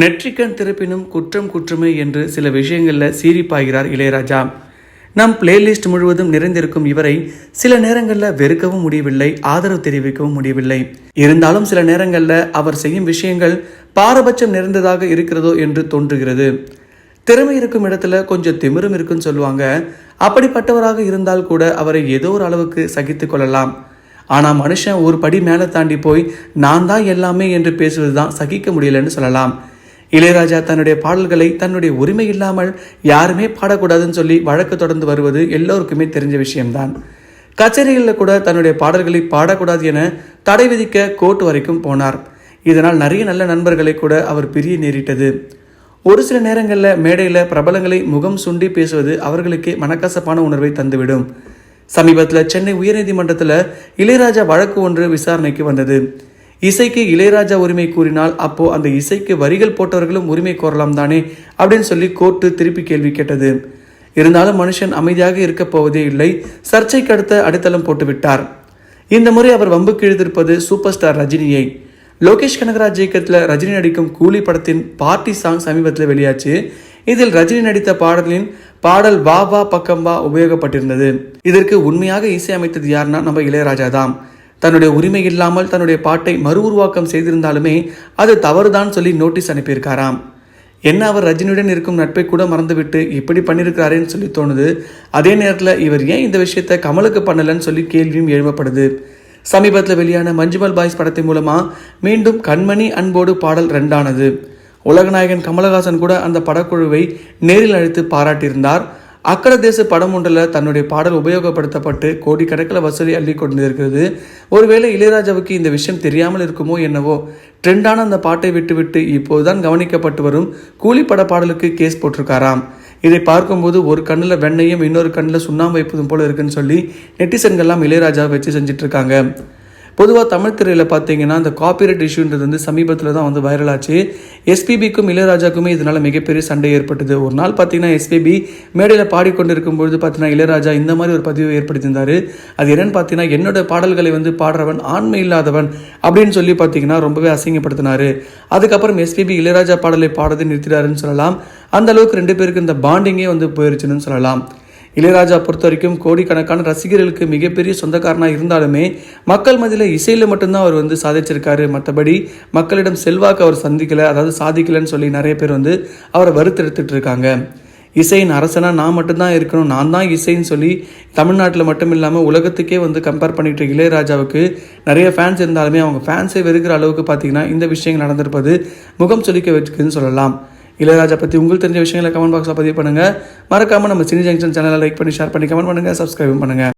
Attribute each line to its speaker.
Speaker 1: நெற்றிக்கண் திறப்பினும் குற்றம் குற்றமே என்று சில விஷயங்களில் சீரிப்பாகிறார் இளையராஜா. நம் பிளேலிஸ்ட் முழுவதும் நிறைந்திருக்கும் இவரை சில நேரங்களில் வெறுக்கவும் முடியவில்லை ஆதரவு தெரிவிக்கவும் முடியவில்லை. இருந்தாலும் சில நேரங்களில் அவர் செய்யும் விஷயங்கள் பாரபட்சம் நிறைந்ததாக இருக்கிறதோ என்று தோன்றுகிறது. திறமை இருக்கும் இடத்துல கொஞ்சம் திமிரும் இருக்குன்னு சொல்லுவாங்க. அப்படிப்பட்டவராக இருந்தால் கூட அவரை ஏதோ ஒரு அளவுக்கு சகித்து கொள்ளலாம். ஆனால் மனுஷன் ஒரு படி மேலே தாண்டி போய் நான் தான் எல்லாமே என்று பேசுவது தான் சகிக்க முடியலன்னு சொல்லலாம். இளையராஜா தன்னுடைய பாடல்களை தன்னுடைய உரிமை இல்லாமல் யாருமே பாடக்கூடாதுன்னு சொல்லி வழக்கு தொடர்ந்து வருவது எல்லோருக்குமே தெரிஞ்ச விஷயம்தான். கச்சேரிகளில் கூட தன்னுடைய பாடல்களை பாடக்கூடாது என தடை விதிக்க கோர்ட் வரைக்கும் போனார். இதனால் நிறைய நல்ல நண்பர்களை கூட அவர் பிரிய நேரிட்டது. ஒரு சில நேரங்களில் மேடையில் பிரபலங்களை முகம் சுண்டி பேசுவது அவர்களுக்கே மனக்கசப்பான உணர்வை தந்துவிடும். சமீபத்தில் சென்னை உயர்நீதிமன்றத்தில் இளையராஜா வழக்கு ஒன்று விசாரணைக்கு வந்தது. இசைக்கு இளையராஜா உரிமை கூறினால் அப்போ அந்த இசைக்கு வரிகள் போட்டவர்களும் உரிமை கோரலாம் தானே? அப்படின்னு சொல்லி கோர்ட்டு திருப்பி கேள்வி கேட்டது. இருந்தாலும் மனுஷன் அமைதியாக இருக்கப் போவதே இல்லை. சர்ச்சைக்கு அடுத்த அடித்தளம் போட்டுவிட்டார். இந்த முறை அவர் வம்புக்கு எழுதியிருப்பது சூப்பர் ஸ்டார் ரஜினியை. லோகேஷ் கனகராஜ் இயக்கத்தில் ரஜினி நடிக்கும் கூலி படத்தின் பார்ட்டி சாங் சமீபத்தில் வெளியாச்சு. இதில் ரஜினி நடித்த பாடலின் பாடல் வா வா பக்கம் வா உபயோகப்பட்டிருந்தது. இதற்கு உண்மையாக இசையமைத்தது யாருன்னா நம்ம இளையராஜா தான். தன்னுடைய உரிமை இல்லாமல் தன்னுடைய பாட்டை மறு உருவாக்கம் செய்திருந்தாலுமே அது தவறுதான் சொல்லி நோட்டீஸ் அனுப்பியிருக்காராம். என்ன அவர் ரஜினியுடன் இருக்கும் நட்பை கூட மறந்துவிட்டு இப்படி பண்ணியிருக்கிறாரேன்னு சொல்லி தோணுது. அதே நேரத்தில் இவர் ஏன் இந்த விஷயத்தை கமலுக்கு பண்ணலன்னு சொல்லி கேள்வியும் எழுப்பப்படுது. சமீபத்தில் வெளியான மஞ்சுமல் பாய்ஸ் படத்தின் மூலமாக மீண்டும் கண்மணி அன்போடு பாடல் ரெண்டானது. உலகநாயகன் கமலஹாசன் கூட அந்த படக்குழுவை நேரில் அழைத்து பாராட்டியிருந்தார். அக்கட தேச படம் ஒன்றில் தன்னுடைய பாடல் உபயோகப்படுத்தப்பட்டு கோடிக்கணக்கில் வசூலி அள்ளி கொண்டிருக்கிறது. ஒருவேளை இளையராஜாவுக்கு இந்த விஷயம் தெரியாமல் இருக்குமோ என்னவோ ட்ரெண்டான அந்த பாட்டை விட்டுவிட்டு இப்போதுதான் கவனிக்கப்பட்டு வரும் கூலி பட பாடலுக்கு கேஸ் போட்டிருக்காராம். இதை பார்க்கும்போது ஒரு கண்ணில் வெண்ணையும் இன்னொரு கண்ணில் சுண்ணாம்பு வைப்பதும் போல இருக்குன்னு சொல்லி நெட்டிசன்கள்லாம் இளையராஜா வச்சு செஞ்சிட்ருக்காங்க. இருக்காங்க பொதுவாக தமிழ் திரையில் பார்த்தீங்கன்னா அந்த காப்பிரைட் இஷ்யூன்றது வந்து சமீபத்தில் தான் வந்து வைரல் ஆச்சு. எஸ்பிபிக்கும் இளையராஜாக்குமே இதனால் மிகப்பெரிய சண்டை ஏற்பட்டது. ஒரு நாள் பார்த்தீங்கன்னா எஸ்பிபி மேடையில் பாடிக்கொண்டு இருக்கும்பொழுது பார்த்தீங்கன்னா இளையராஜா இந்த மாதிரி ஒரு பதிவு ஏற்படுத்தியிருந்தார். அது என்னன்னு பார்த்தீங்கன்னா என்னோட பாடல்களை வந்து பாடுறவன் ஆண்மை இல்லாதவன் அப்படின்னு சொல்லி பார்த்தீங்கன்னா ரொம்பவே அசிங்கப்படுத்தினார். அதுக்கப்புறம் எஸ்பிபி இளையராஜா பாடலை பாடுறதை நிறுத்தினாருன்னு சொல்லலாம். அந்த அளவுக்கு ரெண்டு பேருக்கு இந்த பாண்டிங்கே வந்து போயிருச்சுன்னு சொல்லலாம். இளையராஜா பொறுத்த வரைக்கும் கோடிக்கணக்கான ரசிகர்களுக்கு மிகப்பெரிய சொந்தக்காரனாக இருந்தாலுமே மக்கள் மதியில் இசையில் மட்டும்தான் அவர் வந்து சாதிச்சிருக்காரு. மற்றபடி மக்களிடம் செல்வாக்கு அவர் சந்திக்கலை அதாவது சாதிக்கலைன்னு சொல்லி நிறைய பேர் வந்து அவரை வருத்தெடுத்துட்டு இருக்காங்க. இசையின் அரசனாக நான் மட்டும்தான் இருக்கணும் நான் தான் இசைன்னு சொல்லி தமிழ்நாட்டில் மட்டும் இல்லாமல் உலகத்துக்கே வந்து கம்பேர் பண்ணிட்டு இளையராஜாவுக்கு நிறைய ஃபேன்ஸ் இருந்தாலுமே அவங்க ஃபேன்ஸை வெறுக்கிற அளவுக்கு பார்த்தீங்கன்னா இந்த விஷயங்கள் நடந்திருப்பது முகம் சொலிக்க வச்சுக்குதுன்னு சொல்லலாம். இளையராஜா பற்றி உங்களுக்கு தெரிஞ்ச விஷயங்களை கமெண்ட் பாக்ஸில் பதிவு பண்ணுங்கள் மறக்காமல் நம்ம சினி ஜங்ஷன் சேனலை லைக் பண்ணி ஷேர் பண்ணி கமெண்ட் பண்ணுங்கள் சப்ஸ்கிரைபும் பண்ணுங்கள்